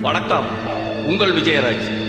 வணக்கம். உங்கள் விஜயராஜ்.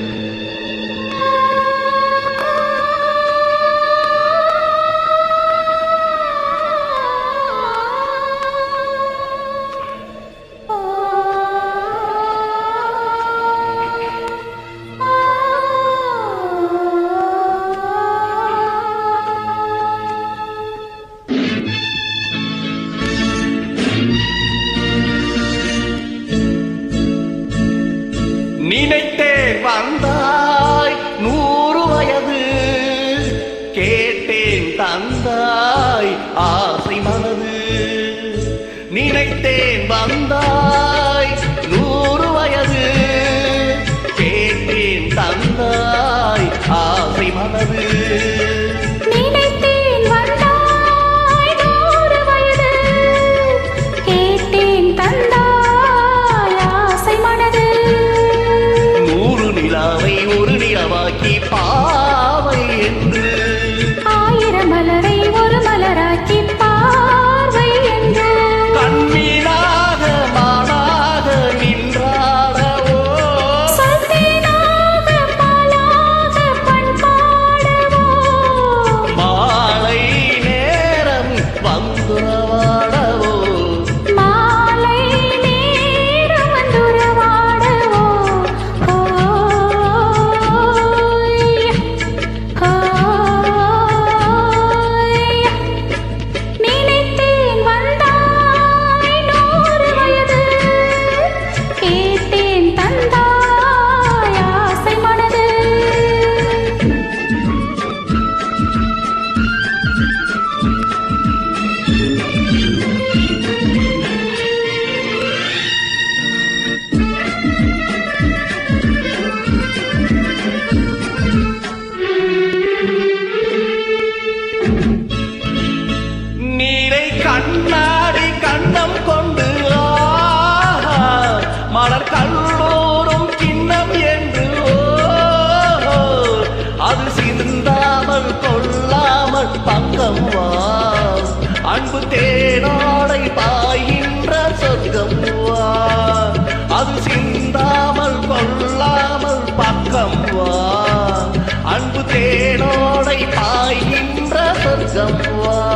ஆசை மனது நினைத்தேன் வந்தாய் தேனோடை பாயின்ற சொர்க்கம் வா. அது சிந்தாமல் கொள்ளாமல் பக்கம் வா. அன்பு தேனோடை பாயின்ற சொர்க்கம் வா.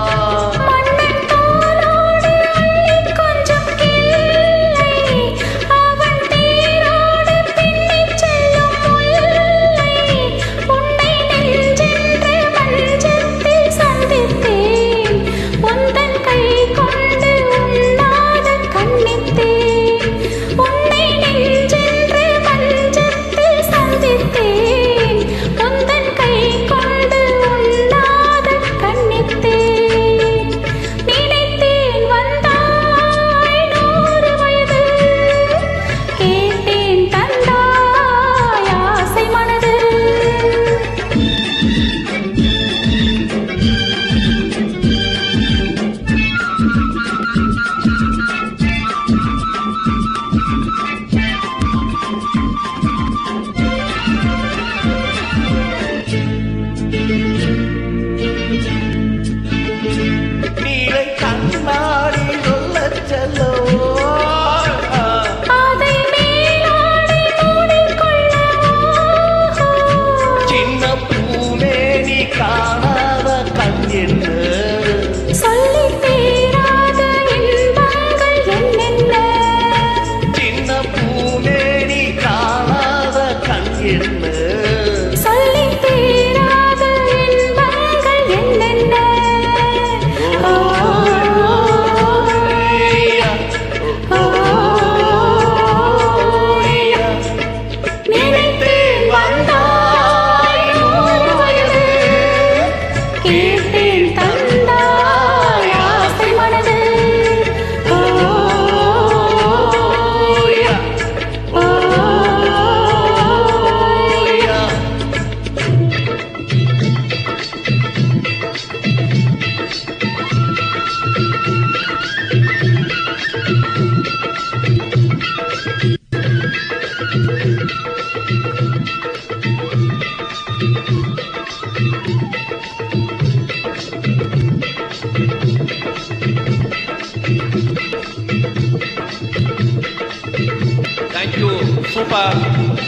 出发。